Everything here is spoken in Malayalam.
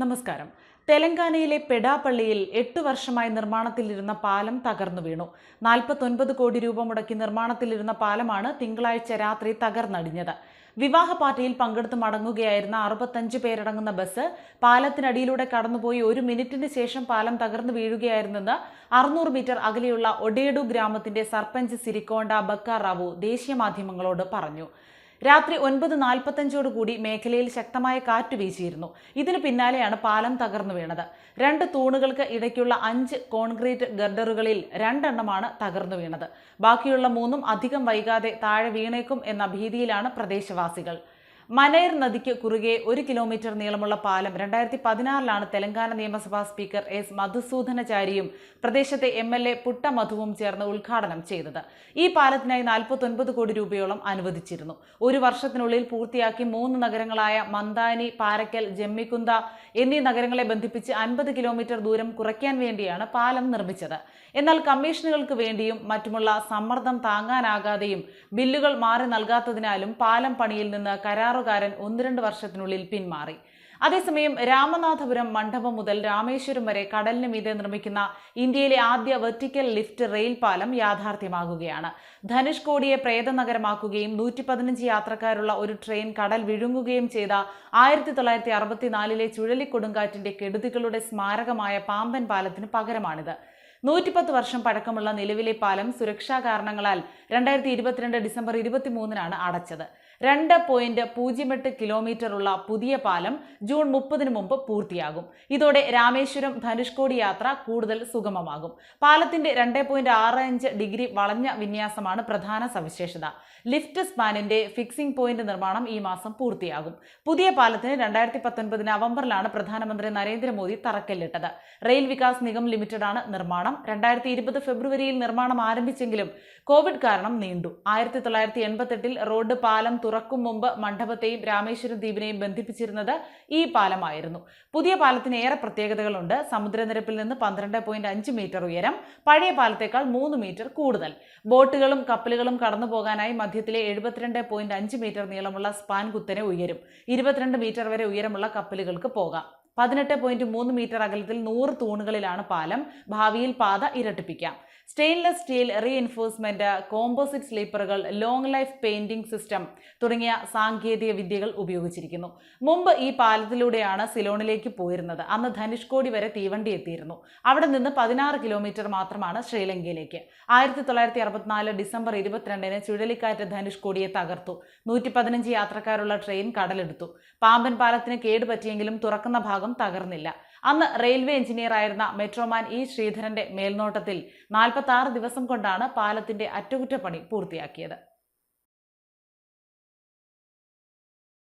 നമസ്കാരം. തെലങ്കാനയിലെ പെടാപ്പള്ളിയിൽ എട്ട് വർഷമായി നിർമ്മാണത്തിലിരുന്ന പാലം തകർന്നു വീണു. നാൽപ്പത്തൊൻപത് കോടി രൂപ മുടക്കി നിർമ്മാണത്തിലിരുന്ന പാലമാണ് തിങ്കളാഴ്ച രാത്രി തകർന്നടിഞ്ഞത്. വിവാഹ പാർട്ടിയിൽ പങ്കെടുത്ത് മടങ്ങുകയായിരുന്ന അറുപത്തഞ്ച് പേരടങ്ങുന്ന ബസ് പാലത്തിനടിയിലൂടെ കടന്നുപോയി ഒരു മിനിറ്റിന് ശേഷം പാലം തകർന്നു വീഴുകയായിരുന്നെന്ന് അറുന്നൂറ് മീറ്റർ അകലെയുള്ള ഒഡേഡു ഗ്രാമത്തിന്റെ സർപഞ്ച് സിരിക്കോണ്ട ബക്ക റാവു ദേശീയ മാധ്യമങ്ങളോട് പറഞ്ഞു. രാത്രി ഒൻപത് നാൽപ്പത്തഞ്ചോട് കൂടി മേഖലയിൽ ശക്തമായ കാറ്റ് വീശിയിരുന്നു. ഇതിനു പിന്നാലെയാണ് പാലം തകർന്നു വീണത്. രണ്ട് തൂണുകൾക്ക് ഇടയ്ക്കുള്ള അഞ്ച് കോൺക്രീറ്റ് ഗർഡറുകളിൽ രണ്ടെണ്ണമാണ് തകർന്നു വീണത്. ബാക്കിയുള്ള മൂന്നും അധികം വൈകാതെ താഴെ വീണേക്കും എന്ന ഭീതിയിലാണ് പ്രദേശവാസികൾ. മനയർ നദിക്ക് കുറുകെ ഒരു കിലോമീറ്റർ നീളമുള്ള പാലം രണ്ടായിരത്തി പതിനാറിലാണ് തെലങ്കാന നിയമസഭാ സ്പീക്കർ എസ് മധുസൂദനചാരിയും പ്രദേശത്തെ എം എൽ എ പുട്ട മധുവും ചേർന്ന് ഉദ്ഘാടനം ചെയ്തത്. ഈ പാലത്തിനായി നാൽപ്പത്തൊൻപത് കോടി രൂപയോളം അനുവദിച്ചിരുന്നു. ഒരു വർഷത്തിനുള്ളിൽ പൂർത്തിയാക്കി മൂന്ന് നഗരങ്ങളായ മന്ദാനി പാരക്കൽ ജമ്മിക്കുന്ത എന്നീ നഗരങ്ങളെ ബന്ധിപ്പിച്ച് അൻപത് കിലോമീറ്റർ ദൂരം കുറയ്ക്കാൻ വേണ്ടിയാണ് പാലം നിർമ്മിച്ചത്. എന്നാൽ കമ്മീഷനുകൾക്ക് വേണ്ടിയും മറ്റുമുള്ള സമ്മർദ്ദം താങ്ങാനാകാതെയും ബില്ലുകൾ മാറി നൽകാത്തതിനാലും പാലം പണിയിൽ നിന്ന് കരാറുകാരൻ ഒന്ന് രണ്ട് വർഷത്തിനുള്ളിൽ പിന്മാറി. അതേസമയം രാമനാഥപുരം മണ്ഡപം മുതൽ രാമേശ്വരം വരെ കടലിന് മീതെ നിർമ്മിക്കുന്ന ഇന്ത്യയിലെ ആദ്യ വെർട്ടിക്കൽ ലിഫ്റ്റ് റെയിൽ പാലം യാഥാർത്ഥ്യമാകുകയാണ്. ധനുഷ്കോടിയെ പ്രേതനഗരമാക്കുകയും നൂറ്റി പതിനഞ്ച് യാത്രക്കാരുള്ള ഒരു ട്രെയിൻ കടൽ വിഴുങ്ങുകയും ചെയ്ത ആയിരത്തി തൊള്ളായിരത്തി അറുപത്തിനാലിലെ ചുഴലിക്കൊടുങ്കാറ്റിന്റെ കെടുതികളുടെ സ്മാരകമായ പാമ്പൻ പാലത്തിന് പകരമാണിത്. നൂറ്റിപ്പത്ത് വർഷം പഴക്കമുള്ള നിലവിലെ പാലം സുരക്ഷാ കാരണങ്ങളാൽ രണ്ടായിരത്തി ഇരുപത്തിരണ്ട് ഡിസംബർ ഇരുപത്തിമൂന്നിനാണ് അടച്ചത്. രണ്ട് പോയിന്റ് പൂജ്യം എട്ട് കിലോമീറ്റർ ഉള്ള പുതിയ പാലം ജൂൺ മുപ്പതിന് മുമ്പ് പൂർത്തിയാകും. ഇതോടെ രാമേശ്വരം ധനുഷ്കോടി യാത്ര കൂടുതൽ സുഗമമാകും. പാലത്തിന്റെ രണ്ട് പോയിന്റ് ആറ് അഞ്ച് ഡിഗ്രി വളഞ്ഞ വിന്യാസമാണ് പ്രധാന സവിശേഷത. ലിഫ്റ്റ് സ്പാനിന്റെ ഫിക്സിംഗ് പോയിന്റ് നിർമ്മാണം ഈ മാസം പൂർത്തിയാകും. പുതിയ പാലത്തിന് രണ്ടായിരത്തി പത്തൊൻപത് നവംബറിലാണ് പ്രധാനമന്ത്രി നരേന്ദ്രമോദി തറക്കല്ലിട്ടത്. റെയിൽ വികാസ് നിഗം ലിമിറ്റഡാണ് നിർമ്മാണം. രണ്ടായിരത്തി ഇരുപത് ഫെബ്രുവരിയിൽ നിർമ്മാണം ആരംഭിച്ചെങ്കിലും കോവിഡ് കാരണം നീണ്ടു. ആയിരത്തി തൊള്ളായിരത്തി എൺപത്തെട്ടിൽ റോഡ് പാലം തുറക്കും മുമ്പ് മണ്ഡപത്തെയും രാമേശ്വരം ദ്വീപിനെയും ബന്ധിപ്പിച്ചിരുന്നത് ഈ പാലമായിരുന്നു. പുതിയ പാലത്തിന് ഏറെ പ്രത്യേകതകളുണ്ട്. സമുദ്രനിരപ്പിൽ നിന്ന് പന്ത്രണ്ട് പോയിന്റ് അഞ്ച് മീറ്റർ ഉയരം പഴയ പാലത്തേക്കാൾ മൂന്ന് മീറ്റർ കൂടുതൽ. ബോട്ടുകളും കപ്പലുകളും കടന്നു പോകാനായി മധ്യത്തിലെ എഴുപത്തിരണ്ട് പോയിന്റ് അഞ്ച് മീറ്റർ നീളമുള്ള സ്പാൻ കുത്തനെ ഉയരും. ഇരുപത്തിരണ്ട് മീറ്റർ വരെ ഉയരമുള്ള കപ്പലുകൾക്ക് പോകാം. പതിനെട്ട് പോയിന്റ് മൂന്ന് മീറ്റർ അകലത്തിൽ നൂറ് തൂണുകളിലാണ് പാലം. ഭാവിയിൽ പാത ഇരട്ടിപ്പിക്കാം. സ്റ്റെയിൻലെസ് സ്റ്റീൽ റീഎൻഫോഴ്സ്മെന്റ് കോമ്പോസിറ്റ് സ്ലീപ്പറുകൾ ലോങ് ലൈഫ് പെയിന്റിംഗ് സിസ്റ്റം തുടങ്ങിയ സാങ്കേതിക വിദ്യകൾ ഉപയോഗിച്ചിരിക്കുന്നു. മുമ്പ് ഈ പാലത്തിലൂടെയാണ് സിലോണിലേക്ക് പോയിരുന്നത്. അന്ന് ധനുഷ്കോടി വരെ തീവണ്ടി എത്തിയിരുന്നു. അവിടെ നിന്ന് പതിനാറ് കിലോമീറ്റർ മാത്രമാണ് ശ്രീലങ്കയിലേക്ക്. ആയിരത്തി തൊള്ളായിരത്തി അറുപത്തിനാല് ഡിസംബർ ഇരുപത്തിരണ്ടിന് ചുഴലിക്കാറ്റ് ധനുഷ്കോടിയെ തകർത്തു. നൂറ്റി പതിനഞ്ച് യാത്രക്കാരുള്ള ട്രെയിൻ കടലെടുത്തു. പാമ്പൻ പാലത്തിന് കേടുപറ്റിയെങ്കിലും തുറക്കുന്ന ഭാഗം തകർന്നില്ല. അന്ന് റെയിൽവേ എഞ്ചിനീയർ ആയിരുന്ന മെട്രോമാൻ ഇ ശ്രീധരന്റെ മേൽനോട്ടത്തിൽ നാൽപ്പത്തി ദിവസം കൊണ്ടാണ് പാലത്തിന്റെ അറ്റകുറ്റപ്പണി പൂർത്തിയാക്കിയത്.